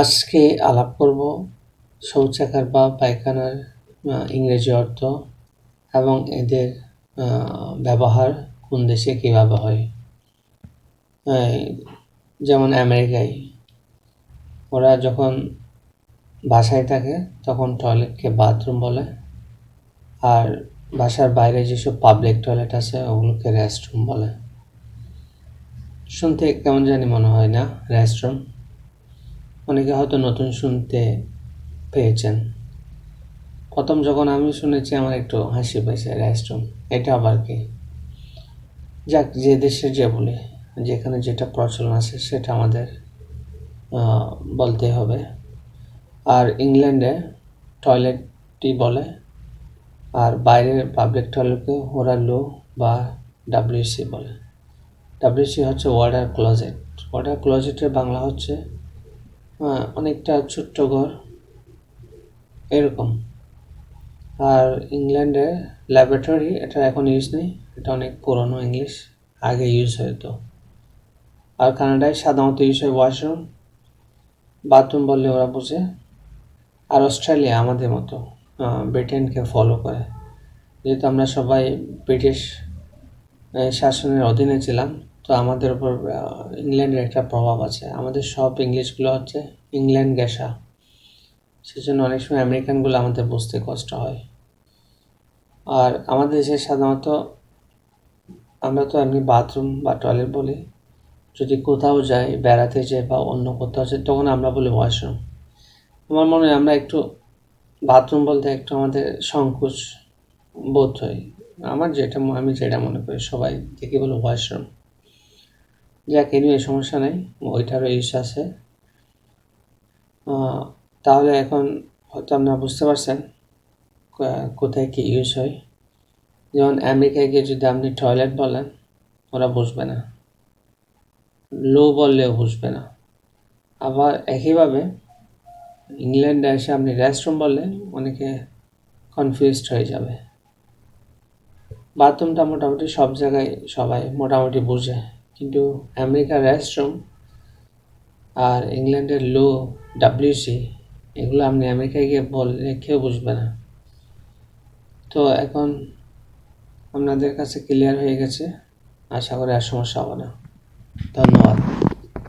আজকে আলাপ করব শৌচাগার বা পায়খানার ইংরেজি অর্থ এবং এদের ব্যবহার কোন দেশে কীভাবে হয়। যেমন আমেরিকায়, ওরা যখন বাসায় থাকে তখন টয়লেটকে বাথরুম বলে আর বাসার বাইরে যেসব পাবলিক টয়লেট আছে ওগুলোকে রেস্টরুম বলে। শুনতে কেমন জানি মনে হয় না, রেস্টরুম। অনেকে হয়তো নতুন শুনতে পেয়েছেন। প্রথম যখন আমি শুনেছি, আমার একটু হাসি পেয়েছে রেস্টরুম এটা আবার কি? যাক, যে দেশে যে বলে, যেখানে যেটা প্রচলন আছে, সেটা আমাদের বলতে হবে। আর ইংল্যান্ডে টয়লেটটি বলে, আর বাইরের পাবলিক টয়লেটকে ওরা লো বা ডাব্লিউসি বলে। ডাব্লিউসি হচ্ছে ওয়াটার ক্লোজেট। ওয়াটার ক্লোজেটের বাংলা হচ্ছে অনেকটা ছোট্ট ঘর। এরকম। আর ইংল্যান্ডে ল্যাবরেটরি এটা এখন ইউজ নেই। এটা অনেক পুরনো ইংলিশ আগে ইউজ হতো আর কানাডায় সাধারণত ইউজ হয় ওয়াশরুম বাথরুম বললে ওরা বোঝে। আর অস্ট্রেলিয়া আমাদের মতো ব্রিটেনকে ফলো করে। যেহেতু আমরা সবাই ব্রিটিশ শাসনের অধীনে ছিলাম তো আমাদের উপর ইংল্যান্ডের একটা প্রভাব আছে। আমাদের সব ইংলিশগুলো হচ্ছে ইংল্যান্ড গেসা সেজন্য অনেক সময় আমেরিকানগুলো আমাদের বুঝতে কষ্ট হয়। আর আমাদের দেশে সাধারণত আমরা তো এমনি বাথরুম বা টয়লেট বলি। যদি কোথাও যাই, বেড়াতে যাই বা অন্য কোথাও যাই, তখন আমরা বলি ওয়াশরুম আমার মনে হয় আমরা একটু বাথরুম বলতে একটু আমাদের সংকোচ বোধ হয়। আমার যেটা আমি যেটা মনে করি, সবাই দেখি বলে ওয়াশরুম যাক এনিওয়ে সমস্যা নেই, ওইটারও ইউজ আছে। তাহলে এখন হয়তো আপনারা বুঝতে পারছেন কোথায় কী ইউজ হয়। যেমন আমেরিকায় গিয়ে যদি আপনি টয়লেট বলেন, ওরা বুঝবে না। লো বললেও বুঝবে না। আবার একইভাবে ইংল্যান্ডে এসে আপনি রেস্টরুম বললে অনেকে কনফিউজড হয়ে যাবে। বাথরুমটা মোটামুটি সব জায়গায় সবাই মোটামুটি বুঝে। কিন্তু আমেরিকার রেস্টরুম আর ইংল্যান্ডের লো ডাব্লিউসি, এগুলো আপনি আমেরিকায় গিয়ে বললে কেউ বুঝবে না। তো এখন আপনাদের কাছে ক্লিয়ার হয়ে গেছে। আশা করি আর সমস্যা হবে না। ধন্যবাদ।